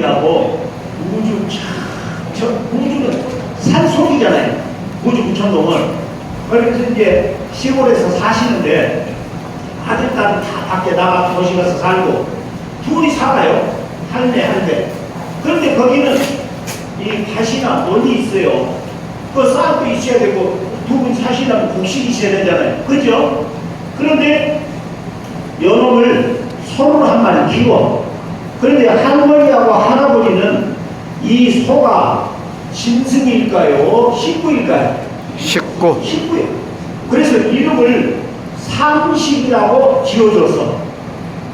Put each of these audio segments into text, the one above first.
한국이라고 우주 참, 저 우주는 산속이잖아요. 우주 구천동을. 그래서 이제 시골에서 사시는데 아들, 딸은 다 밖에 나가 도시 가서 살고 둘이 살아요. 할매, 할매. 그런데 거기는 이 밭이나 논이 있어요. 그 쌀도 있어야 되고 두 분 사시려면 곡식이 있어야 되잖아요. 그죠? 그런데 연놈을 소를 한 마리 키워. 그런데 할머니하고 할아버지는 이 소가 짐승일까요? 식구일까요? 식구 식구예요. 그래서 이름을 삼식이라고 지어줬어.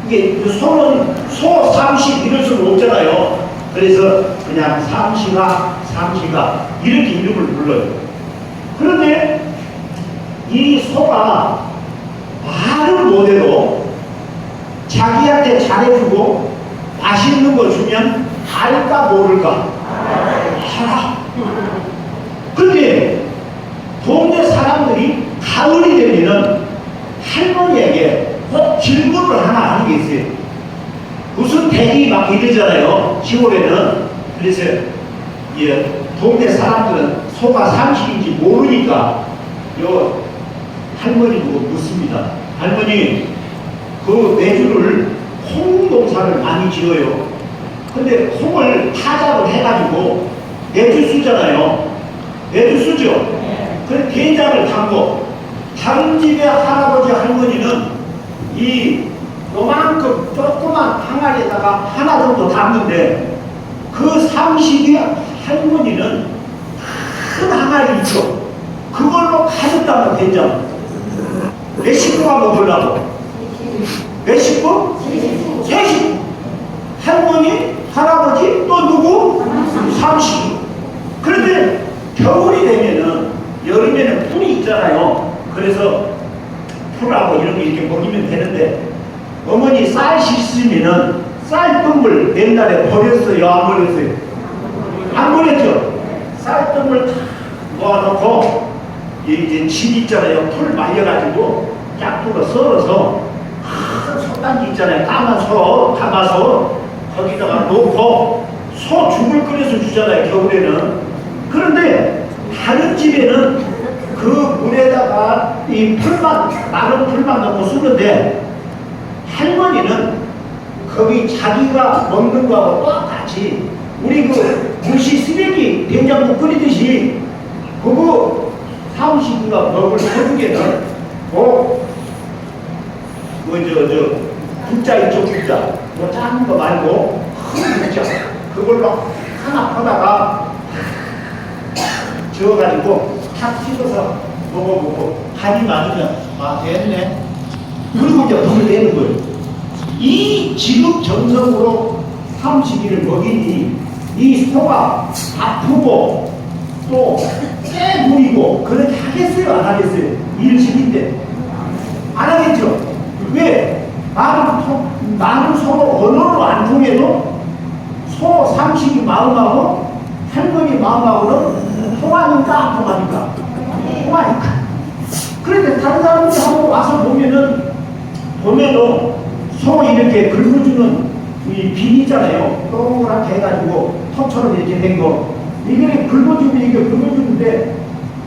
이게 그 소는 소 삼식 이럴 수는 없잖아요. 그래서 그냥 삼식아, 삼식아 이렇게 이름을 불러요. 그런데 이 소가 말을 못해도 자기한테 잘해주고 맛있는 거 주면 알까 모를까? 알아. 근데 동네 사람들이 가을이 되면은 할머니에게 꼭 질문을 하나 하는 게 있어요. 무슨 댁이 막 이러잖아요. 시골에는. 그래서 예, 동네 사람들은 소가 삼식인지 모르니까 요 할머니 보고 묻습니다. 할머니 그 매주를 콩 농사를 많이 지어요. 근데 콩을 타작을 해가지고. 매주 쓰죠. 그 게장을 담고 다른 집의 할아버지 할머니는 이 요만큼 조그만 항아리에다가 하나 정도 담는데 그 삼식이 할머니는 큰 항아리 있죠. 그걸로 담아 된장. 몇 식구가 먹으려고? 몇 식구? 세 식구. 할머니, 할아버지, 또 누구? 삼식구. 그런데 겨울이 되면은 여름에는 풀이 있잖아요. 그래서 풀하고 이런 거 이렇게 먹이면 되는데 어머니 쌀 씻으면은 쌀뜨물 옛날에 버렸어요? 안 버렸어요? 안 버렸죠? 쌀뜨물 다 모아놓고 이제 집 있잖아요. 풀 말려가지고 짝두가 썰어서 큰 솥단지 있잖아요. 소 담아서 거기다가 놓고 소 죽을 끓여서 주잖아요. 겨울에는. 그런데 다른 집에는 그 물에다가 이 풀만 마른 풀만 넣고 쓰는데 할머니는 거기 자기가 먹는 거하고 똑같이 우리 그 물시 쓰레기 된장국 끓이듯이 그거 사무실가 먹을 한국에는 뭐, 뭐저저 국자 있죠 국자. 뭐 작은 거 말고 큰 국자. 그걸로 하나 퍼다가 저어가지고 탁 씹어서 먹어보고 간이 맞으면 아 됐네. 그리고 이제 돈을 내는 거예요. 이 지극 정성으로 삼식이를 먹이니 이 소가 아프고 또 깨부리고 그렇게 하겠어요? 안 하겠어요? 시킨데. 안 하겠죠 왜소 많은 소가 언어로 안 통해도 소 삼식이 마음하고 할머니 마음하고는 통하니까 안 통하니까? 통하니까. 그런데 다른 사람들이 한번 와서 보면은 보면은 소 이렇게 긁어주는 이 비니잖아요. 동그랗게 해가지고 턱처럼 이렇게 된거. 이게 긁어주면 이게 긁어주는데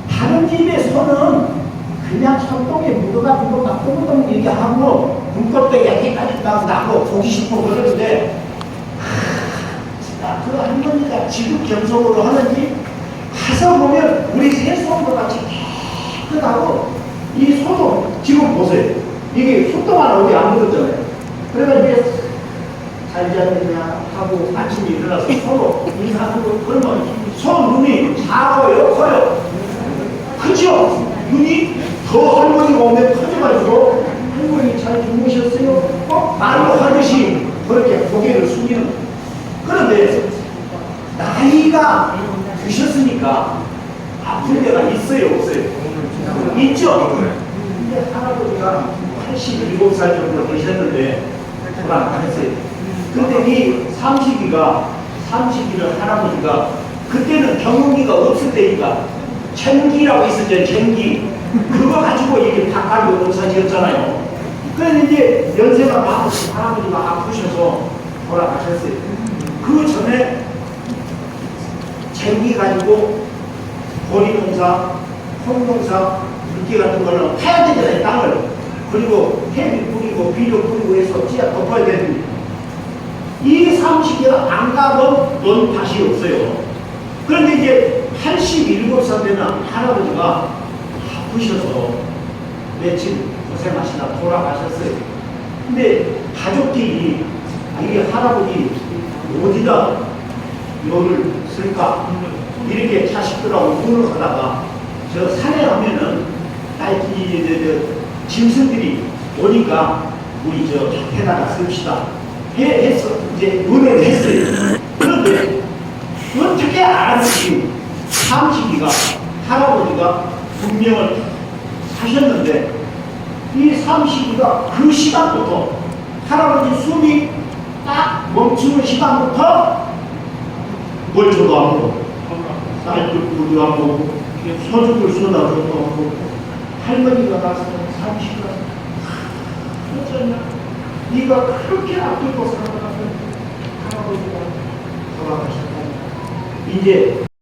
다른 집의 소는 그냥 손동에 묻어가지고 막 꼬무동 이렇게 하고 눈껍데기 여기까지 딱 나고 보기 싶고 그러는데 하, 그 할머니가 지극정성으로 하는지 가서 보면 우리 새소도 같이 깨끗하고 이 소도 지금 보세요. 이게 속도만 어디 안 묻었잖아요. 그러면 이제 잘 잤느냐 하고 아침에 일어나서 서로 인사하고 그러면 소 눈이 작아요 커요 크죠 눈이 더 할머니가 오면 커져가지고 할머니 잘 주무셨어요 어? 말로 하듯이 그렇게 고개를 숙이는 그런데 나이가 드셨으니까 아플 때가 있어요 없어요? 있죠? 근데 할아버지가 87살 정도 되셨는데 돌아가셨어요. 근데 이 삼식이가 삼식이를 할아버지가 그때는 경운기가 없을 때니까 쟁기라고 있었죠 쟁기. 그거 가지고 이게 닭갈비 농사 지었잖아요 그래서 이제 연세가 많으신 할아버지가 아프셔서 돌아가셨어요 그 전에 해루기 가지고 보리 농사, 콩 농사, 물기 같은 거는 파야 되잖아요, 땅을. 그리고 해비 뿌리고 비료 뿌리고 해서 씨앗 덮어야 되는데 이 상식이가 안 가본 넌 다시 없어요. 그런데 이제 87살 되는 할아버지가 아프셔서 며칠 고생하시다 돌아가셨어요. 근데 아, 이게 할아버지 어디다 요를 쓸까 이렇게 자식들하고 눈을 하다가 저 산에 가면은 나이 짐승들이 오니까 우리 저 밭에다가 씁시다 해 했어 이제 의논을 했어요. 그런데 어떻게 알았지 삼식이가 할아버지가 분명을 하셨는데 이 삼식이가 그 시간부터 할아버지 숨이 딱 멈추는 시간부터 뭘 줘도 안 먹고 쌀도 뿌리도 안 먹고 소죽을 쏟아줘도 안 먹고 할머니가 가서 삼식이가 어쩌냐 네가 그렇게 아끼고 살아가는 할아버지가 돌아가셨다 이제